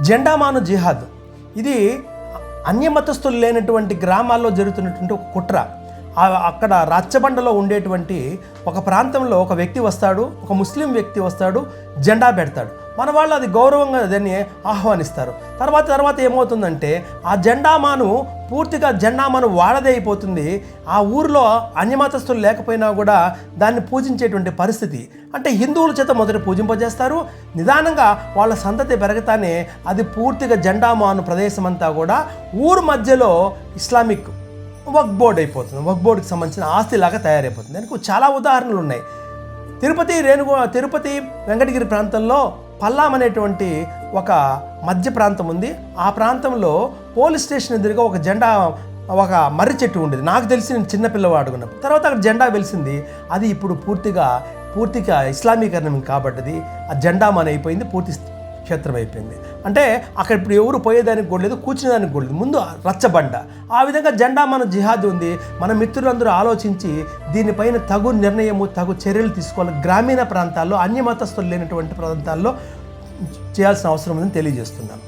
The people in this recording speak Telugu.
జెండామాను జిహాద్. ఇది అన్యమతస్థులు లేనటువంటి గ్రామాల్లో జరుగుతున్నటువంటి ఒక కుట్ర. అక్కడ రాచబండలో ఉండేటువంటి ఒక ప్రాంతంలో ఒక వ్యక్తి వస్తాడు ఒక ముస్లిం వ్యక్తి వస్తాడు జెండా పెడతాడు. మన వాళ్ళు అది గౌరవంగా దాన్ని ఆహ్వానిస్తారు. తర్వాత తర్వాత ఏమవుతుందంటే ఆ జెండామాను పూర్తిగా జన్నామను వాడదే అయిపోతుంది. ఆ ఊరిలో అన్యమతస్తులు లేకపోయినా కూడా దాన్ని పూజించేటువంటి పరిస్థితి. అంటే హిందువుల చేత మొదట పూజింపజేస్తారు. నిదానంగా వాళ్ళ సంతతి పెరగతానే అది పూర్తిగా జెండామాను ప్రదేశం అంతా కూడా ఊరు మధ్యలో ఇస్లామిక్ వక్ బోర్డ్ అయిపోతుంది. వక్ బోర్డుకి సంబంధించిన ఆస్తిలాగా తయారైపోతుంది. దానికి చాలా ఉదాహరణలు ఉన్నాయి తిరుపతి రేణుగు తిరుపతి వెంకటగిరి ప్రాంతంలో పల్లాం అనేటువంటి ఒక మధ్య ప్రాంతం ఉంది. ఆ ప్రాంతంలో పోలీస్ స్టేషన్ ఎదురుగా ఒక జెండా ఒక మర్రి చెట్టు ఉండేది. నాకు తెలిసి నేను చిన్నపిల్లవాడు ఉన్నప్పుడు. తర్వాత అక్కడ జెండా వెలిసింది. అది ఇప్పుడు పూర్తిగా పూర్తిగా ఇస్లామీకరణం కాబట్టది ఆ జెండా మన అయిపోయింది పూర్తి క్షేత్రం అయిపోయింది అంటే అక్కడ ఇప్పుడు ఎవరు పోయేదానికి కూడా లేదు కూర్చునేదానికి కూడా లేదు. ముందు రచ్చబండ. ఆ విధంగా జెండా మన జిహాద్ ఉంది. మన మిత్రులందరూ ఆలోచించి దీనిపైన తగు నిర్ణయము తగు చర్యలు తీసుకోవాలి. గ్రామీణ ప్రాంతాల్లో అన్యమతస్తులు లేనటువంటి ప్రాంతాల్లో చేయాల్సిన అవసరం ఉందని తెలియజేస్తున్నాను